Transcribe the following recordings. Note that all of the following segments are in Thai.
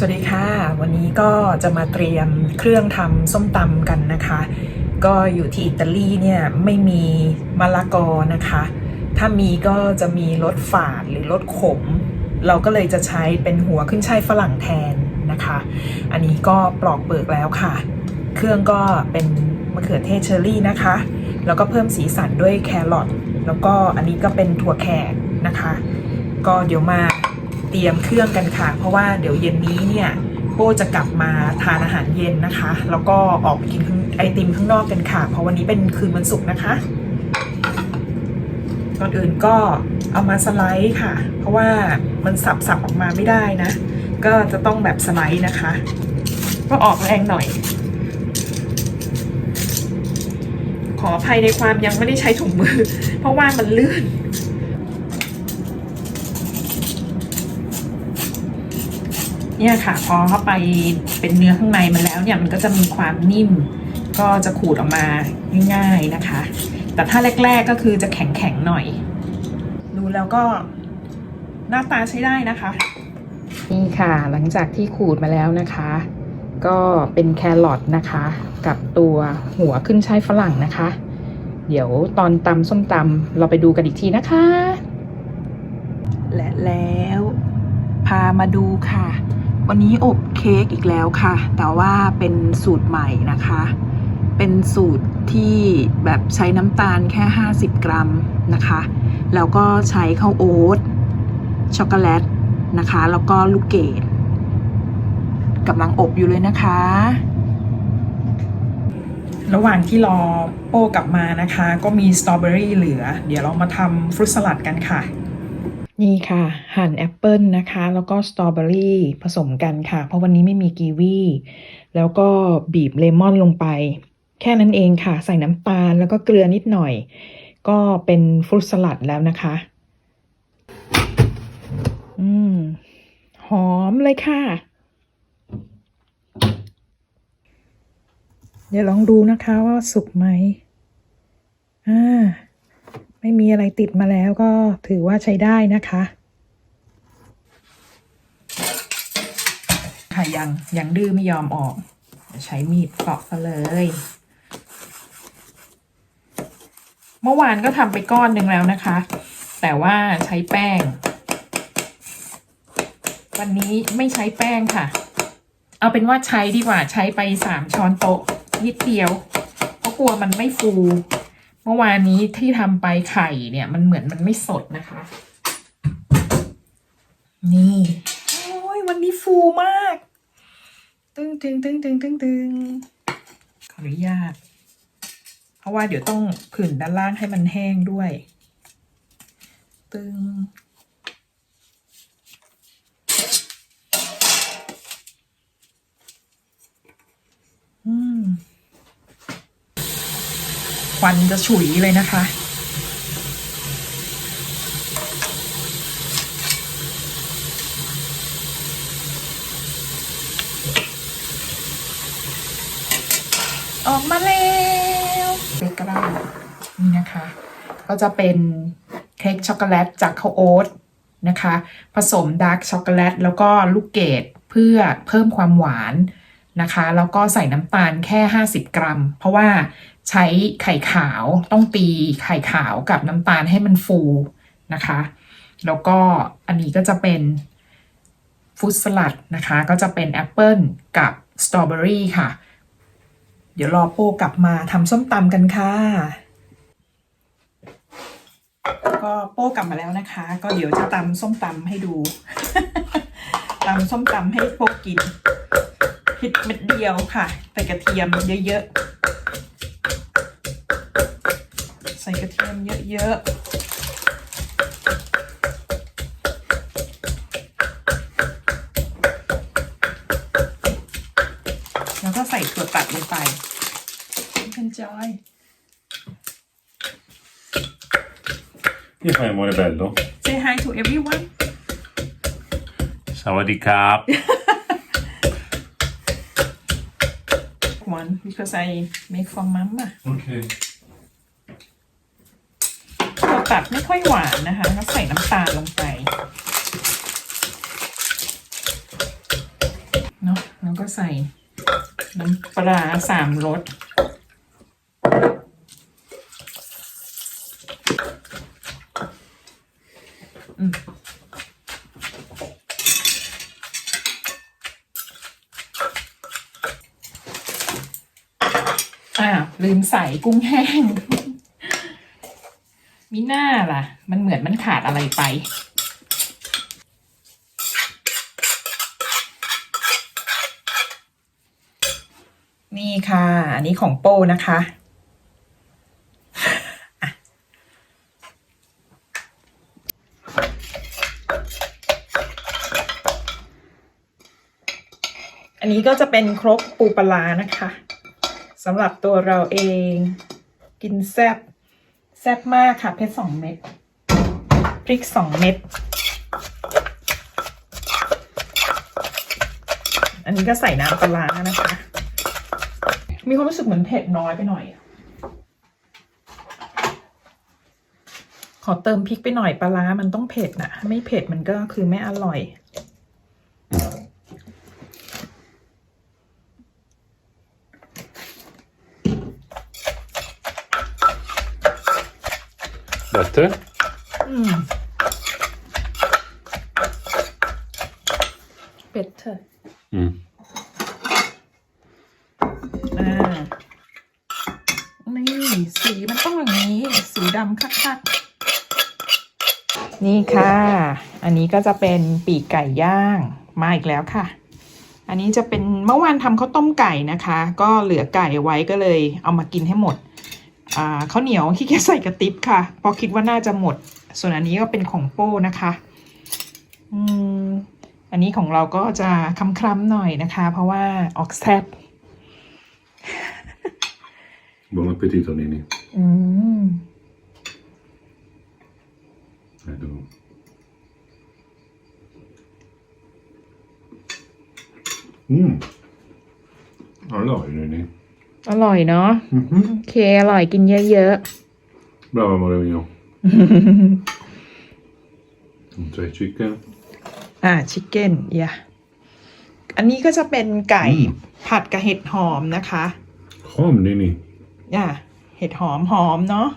สวัสดีค่ะ วันนี้ก็จะมาเตรียมเครื่องทำส้มตำกันนะคะ ก็อยู่ที่อิตาลีเนี่ยไม่มีมะละกอนะคะ ถ้ามีก็จะมีรสฝาดหรือรสขม เราก็เลยจะใช้เป็นหัวขึ้นช่ายฝรั่งแทนนะคะ อันนี้ก็ปลอกเปลือกแล้วค่ะ เครื่องก็เป็นมะเขือเทศเชอรี่นะคะ แล้วก็เพิ่มสีสันด้วยแครอทแล้วก็อันนี้ก็เป็นถั่วแขกนะคะ ก็เดี๋ยวมา เตรียมเครื่องกันค่ะ เพราะว่าเดี๋ยวเย็นนี้เนี่ยโป้จะกลับมาทานอาหารเย็นนะคะ แล้วก็ออกไปกินไอติมข้างนอกกันค่ะ เพราะวันนี้เป็นคืนวันศุกร์นะคะก่อนอื่นก็เอามาสไลด์ค่ะ เพราะว่ามันสับๆออกมาไม่ได้นะ ก็จะต้องแบบสไลด์นะคะ ก็ออกแรงหน่อย ขออภัยในความยังไม่ได้ใช้ถุงมือ เพราะว่ามันลื่น เนี่ยค่ะพอเข้าไปเป็นเนื้อข้างในมันแล้วเนี่ยมันก็จะมีความนิ่ม ก็จะขูดออกมาง่ายๆนะคะ แต่ถ้าแรก ๆก็คือจะแข็งๆหน่อย ดูแล้วก็หน้าตาใช้ได้นะคะ นี่ค่ะหลังจากที่ขูดมาแล้วนะคะ ก็เป็นแครอทนะคะ กับตัวหัวขึ้นช่ายฝรั่งนะคะ เดี๋ยวตอนตำส้มตำเราไปดูกันอีกทีนะคะ และแล้วพามาดูค่ะ วันนี้อบเค้กอีกแล้วค่ะ แต่ว่าเป็นสูตรใหม่นะคะ เป็นสูตรที่แบบใช้น้ำตาลแค่ 50 กรัมนะคะ แล้วก็ใช้ข้าวโอ๊ตช็อกโกแลตนะคะ แล้วก็ลูกเกดกำลังอบอยู่เลยนะคะ ระหว่างที่รอโป้กลับมานะคะ ก็มีสตรอเบอรี่เหลือ เดี๋ยวเรามาทำฟรุตสลัดกันค่ะ นี่ค่ะ หั่นแอปเปิลนะคะ แล้วก็สตรอเบอรี่ผสมกันค่ะ เพราะวันนี้ไม่มีกีวีแล้วก็บีบเลมอนลงไป แค่นั้นเองค่ะ ใส่น้ำตาลแล้วก็เกลือนิดหน่อย ก็เป็นฟรุตสลัดแล้วนะคะ อืม หอมเลยค่ะ เดี๋ยวลองดูนะคะว่าสุกไหมอ่า ไม่มีอะไรติดมาแล้วก็ถือว่าใช้ได้นะคะค่ะยังยังดื้อไม่ยอมออก ใช้มีดปอกซะเลย เมื่อวานก็ทำไปก้อนหนึ่งแล้วนะคะ แต่ว่าใช้แป้ง วันนี้ไม่ใช้แป้งค่ะ เอาเป็นว่าใช้ดีกว่าใช้ไปสามช้อนโต๊ะนิดเดียว เพราะกลัวมันไม่ฟู เมื่อวานนี้ที่ทำไปไข่เนี่ย มันเหมือนมันไม่สดนะคะ นี่โอ้ยวันนี้ฟูมาก ตึงตึงตึงตึงตึงตึงขออนุญาต เพราะว่าเดี๋ยวต้องผื่นด้านล่างให้มันแห้งด้วย ตึงอืม ควันจะฉุยเลยนะคะ ออกมาแล้วเบเกอร์นี่นะคะ ก็จะเป็นเค้กช็อกโกแลตจากข้าวโอ๊ตนะคะ ผสมดาร์กช็อกโกแลตแล้วก็ลูกเกดเพื่อเพิ่มความหวานนะคะ แล้วก็ใส่น้ำตาลแค่ 50 กรัม เพราะว่า ใช้ไข่ขาวต้องตีไข่ขาวกับน้ำตาลให้มันฟูนะคะ แล้วก็อันนี้ก็จะเป็นฟรุตสลัดนะคะ ก็จะเป็นแอปเปิลกับสตรอเบอรี่ค่ะ เดี๋ยวรอโป้กลับมาทำส้มตำกันค่ะก็โป้กลับมาแล้วนะคะ ก็เดี๋ยวจะตำส้มตำให้ดูตำส้มตำให้โป้กินพริกเม็ดเดียวค่ะใส่กระเทียมเยอะๆ ส่กระเทียมเยอะๆ แล้วก็ใส่ถั่วตัดลงไป Enjoy Io fai amore bello. Say hi to everyone Sawadee Krap. one because I make for mama Okay. ตัดไม่ค่อยหวานนะคะ ก็ใส่น้ำตาลลงไปเนาะแล้วก็ใส่น้ำปลาสามรสอืมอ้าลืมใส่กุ้งแห้ง มีหน้าล่ะ มันเหมือนมันขาดอะไรไป นี่ค่ะ อันนี้ของโป้นะคะอันนี้ก็จะเป็นครกปูปลาร้านะคะสำหรับตัวเราเองกินแซ่บ แซ่บมากค่ะเพชรสองเม็ดพริกสองเม็ดอันนี้ก็ใส่น้ำปลาร้านะคะ มีความรู้สึกเหมือนเผ็ดน้อยไปหน่อย ขอเติมพริกไปหน่อยปลาร้ามันต้องเผ็ดนะไม่เผ็ดมันก็คือไม่อร่อย Bättre? อืมเป็ดเถอะ Mm. อ่า นี่สีมันต้องอย่างนี้ สีดำคักๆ นี่ค่ะ อันนี้ก็จะเป็นปีกไก่ย่าง มาอีกแล้วค่ะ อันนี้จะเป็นเมื่อวานทำข้าวต้มไก่นะคะ ก็เหลือไก่ไว้ก็เลยเอามากินให้หมด อ่าข้าวเหนียวขี้เกียจใส่กระติบค่ะเพราะคิดว่าน่าจะหมด ส่วนอันนี้ก็เป็นของโป้นะคะอืมอันนี้ของเราก็จะคล้ำๆหน่อยนะคะ เพราะว่าออกแซบ Buon appetito, Nini. อืม Eh, du. Mm. Allora, Nini. อ ร่อยเนาะ Mhm. โอเค อร่อยกินเยอะ Brava, amore mio. C'hai chicken? ๆอ่าชิคเก้นยะอันนี้ก็จะเป็นไก่อืม ผัดกับเห็ดหอมนะคะ Kom, Nini. อ่าเห็ดหอมหอมเนาะ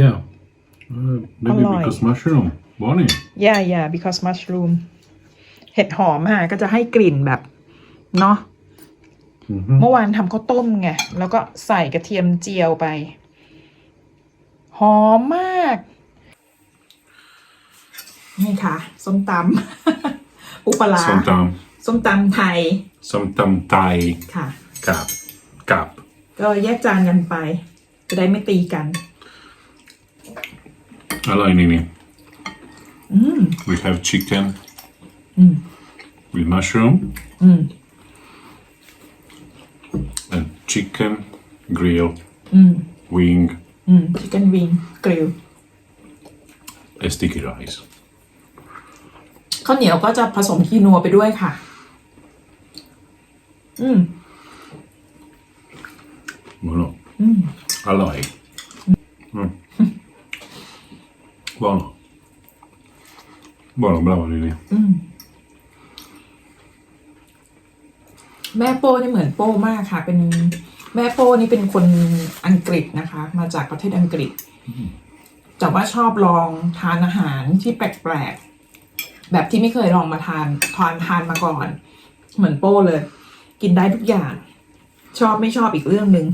Yeah. Uh, maybe Alright. because mushroom. Bonnie. ย่าย่า because mushroom เห็ดหอมค่ะก็จะให้กลิ่นแบบ เนาะ Mhm. เมื่อวานทำข้าวต้มไง แล้วก็ใส่กระเทียมเจียวไป หอมมาก นี่ค่ะ ส้มตำอุปลา Somtam. ส้มตำไทย Somtam thai. ค่ะ Kap. Kap. ก็แยกจานกันไป จะได้ไม่ตีกัน Hello, Nini. อืม We have chicken อืม with mushroom อืม and chicken grill อืม wing อืมชิคเก้นวิงกริล and sticky rice. ข้าวเหนียวก็จะผสมคีนัวไปด้วยค่ะ อืม Buono. อืม Allora. Mm. Buono. Buono, bravo Nini. อืม แม่โป้นี่เหมือนโป้มากค่ะ เป็น แม่โป้นี่เป็นคนอังกฤษนะคะ มาจากประเทศอังกฤษ แต่ว่าชอบลองทานอาหารที่แปลกๆ แบบที่ไม่เคยลองมาทานทานทานมาก่อน เหมือนโป้เลย กินได้ทุกอย่าง ชอบไม่ชอบอีกเรื่องหนึ่ง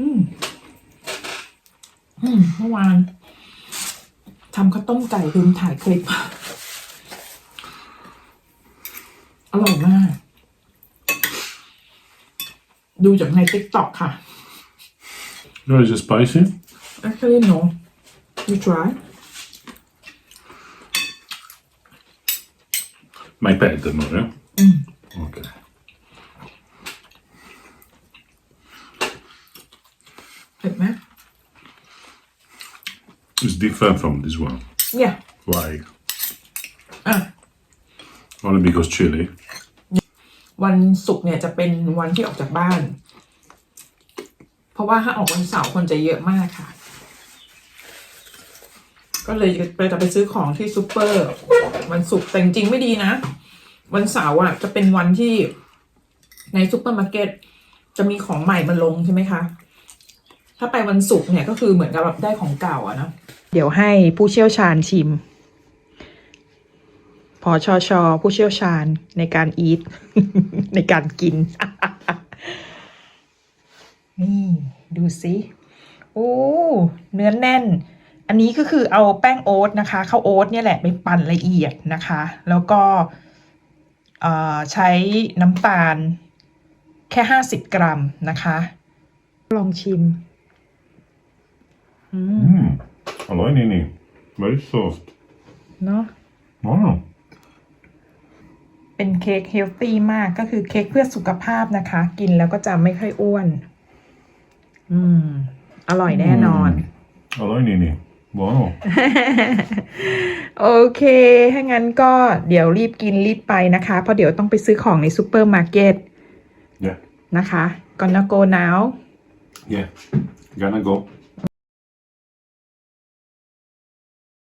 อืมอืมเมื่อวานทำข้าวต้มไก่ลืมถ่ายคลิป ดูจากในติ๊กต็อกค่ะ No, is it spicy? Actually, no. You try? My pet, amore. Mm. Okay. ผ็ดไหม It's different from this one. Yeah. Why? อ่ะ Only because chili. วันศุกร์เนี่ยจะเป็นวันที่ออกจากบ้าน เพราะว่าถ้าออกวันเสาร์คนจะเยอะมากค่ะ ก็เลยไปจะไปซื้อของที่ซูเปอร์วันศุกร์แต่จริงๆไม่ดีนะ วันเสาร์อะจะเป็นวันที่ในซูเปอร์มาร์เก็ตจะมีของใหม่มาลงใช่ไหมคะ ถ้าไปวันศุกร์เนี่ยก็คือเหมือนกับแบบได้ของเก่าอะเนาะเดี๋ยวให้ผู้เชี่ยวชาญชิม พอชอชอผู้เชี่ยวชาญในการอีทในการกิน นี่ ดูสิโอ้เนื้อแน่น อันนี้ก็คือเอาแป้งโอ๊ตนะคะข้าวโอ๊ตเนี่ยแหละไปปั่นละเอียดนะคะ แล้วก็เอ่อใช้น้ำตาลแค่50กรัมนะคะ ลองชิม อืม Mm. I like Nini. Very soft. เนาะ Wow. เป็นเค้กเฮลตี้มากก็คือเค้กเพื่อสุขภาพนะคะ กินแล้วก็จะไม่ค่อยอ้วน อืม อร่อยแน่นอน I like Nini. Wow. โอเค ถ้างั้นก็เดี๋ยวรีบกินรีบไปนะคะ เพราะเดี๋ยวต้องไปซื้อของในซูเปอร์มาร์เก็ต Yeah. นะคะ gonna go now Yeah. Gonna go.